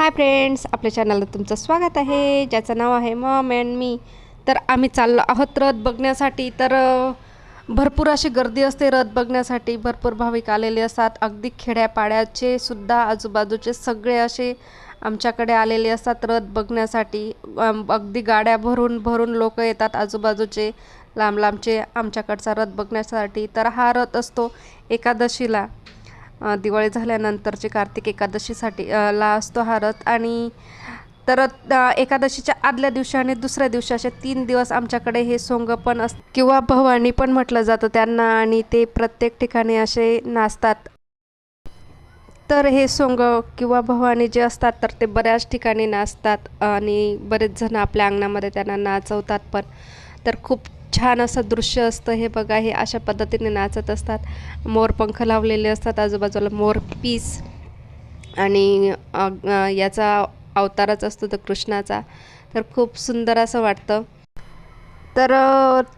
Hi friends आपल्या चॅनलला तुमचं स्वागत आहे. ज्याचं नाव आहे मॉम अँड मी. तर आम्ही चाललो आहोत रथ बघण्यासाठी. तर भरपूर अशी गर्दी असते रथ बघण्यासाठी. भरपूर भाविक आलेले असतात. अगदी खेड्यापाड्याचे सुद्धा आजूबाजूचे सगळे असे आमच्याकडे आलेले असतात रथ बघण्यासाठी. अगदी गाड्या भरून भरून लोक येतात आजूबाजूचे लांब लांबचे आमच्याकडचा रथ बघण्यासाठी. तर हा रथ असतो एकादशीला. दिवाळी झाल्यानंतरचे कार्तिक एकादशीसाठी ला असतो हा रथ. आणि तर एकादशीच्या आदल्या दिवशी आणि दुसऱ्या दिवशी असे तीन दिवस आमच्याकडे हे सोंग पण अस किंवा भवानी पण म्हटलं जातं त्यांना आणि ते प्रत्येक ठिकाणी असे नाचतात. तर हे सोंग किंवा भवानी जे असतात तर ते बऱ्याच ठिकाणी नाचतात. आणि बरेच जण आपल्या अंगणामध्ये त्यांना नाचवतात पण. तर खूप छान असं दृश्य असतं हे बघा हे अशा पद्धतीने नाचत असतात. मोर पंख लावलेले असतात आजूबाजूला मोर पीस. आणि याचा अवतारच असतो तर कृष्णाचा. तर खूप सुंदर असं वाटतं. तर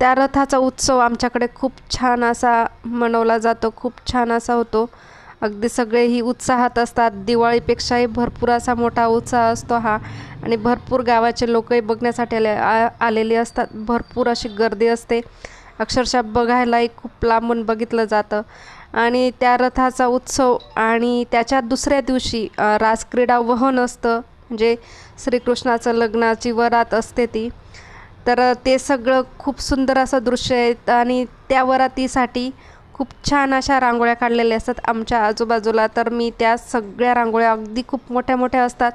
त्या रथाचा उत्सव आमच्याकडे खूप छान असा मनवला जातो खूप छान असा होतो. अगदी सगळेही उत्साहात असतात. दिवाळीपेक्षाही भरपूर असा मोठा उत्साह असतो हा. आणि भरपूर गावाचे लोकही बघण्यासाठी आले आ- आलेले असतात. भरपूर अशी गर्दी असते. अक्षरशः बघायलाही खूप लांबून बघितलं जातं. आणि त्या रथाचा उत्सव आणि त्याच्या दुसऱ्या दिवशी रासक्रीडा वहन असतं. म्हणजे श्रीकृष्णाचं लग्नाची वरात असते ती. तर ते सगळं खूप सुंदर असं दृश्य आहे. आणि त्या वरातीसाठी खूप छान अशा रांगोळ्या काढलेल्या असतात आमच्या आजूबाजूला. तर मी त्या सगळ्या रांगोळ्या अगदी खूप मोठ्या मोठ्या असतात.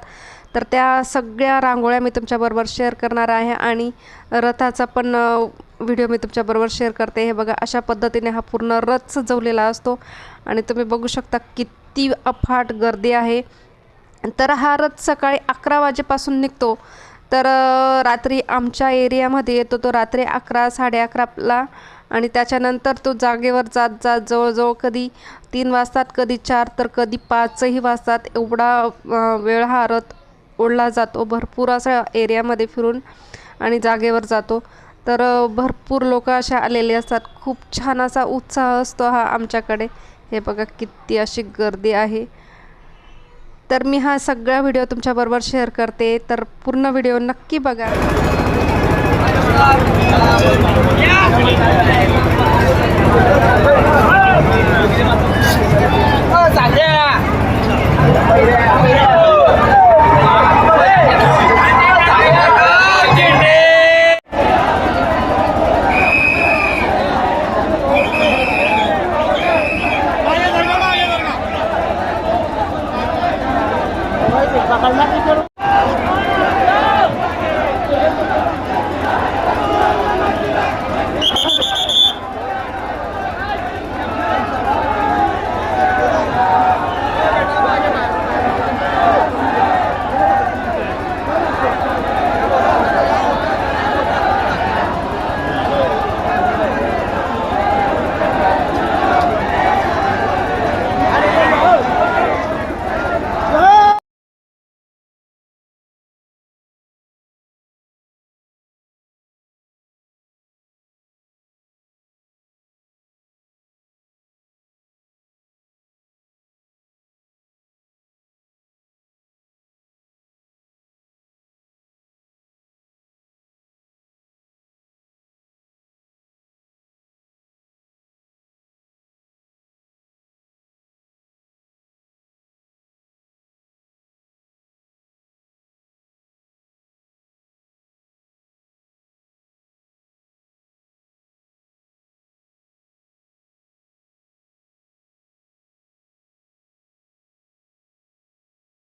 तर त्या सगळ्या रांगोळ्या मी तुमच्याबरोबर शेअर करणार आहे आणि रथाचा पण व्हिडिओ मी तुमच्याबरोबर शेअर करते. हे बघा अशा पद्धतीने हा पूर्ण रथ सजवलेला असतो आणि तुम्ही बघू शकता किती अफाट गर्दी आहे. तर हा रथ सकाळी अकरा वाजेपासून निघतो. तर रात्री आमच्या एरियामध्ये येतो तो रात्री अकरा साडे अकराला आणि त्याच्यानंतर तो जागेवर जात जात जवळजवळ कधी तीन वाजतात कधी चार तर कधी पाचही वाजतात. एवढा वेळ हा रथ ओढला जातो. भरपूर असा एरियामध्ये फिरून आणि जागेवर जातो. तर भरपूर लोक असे आलेले असतात. खूप छान असा उत्साह असतो हा आमच्याकडे. हे बघा किती अशी गर्दी आहे. तर मी हा सगळा व्हिडिओ तुमच्याबरोबर शेअर करते तर पूर्ण व्हिडिओ नक्की बघा Yeah!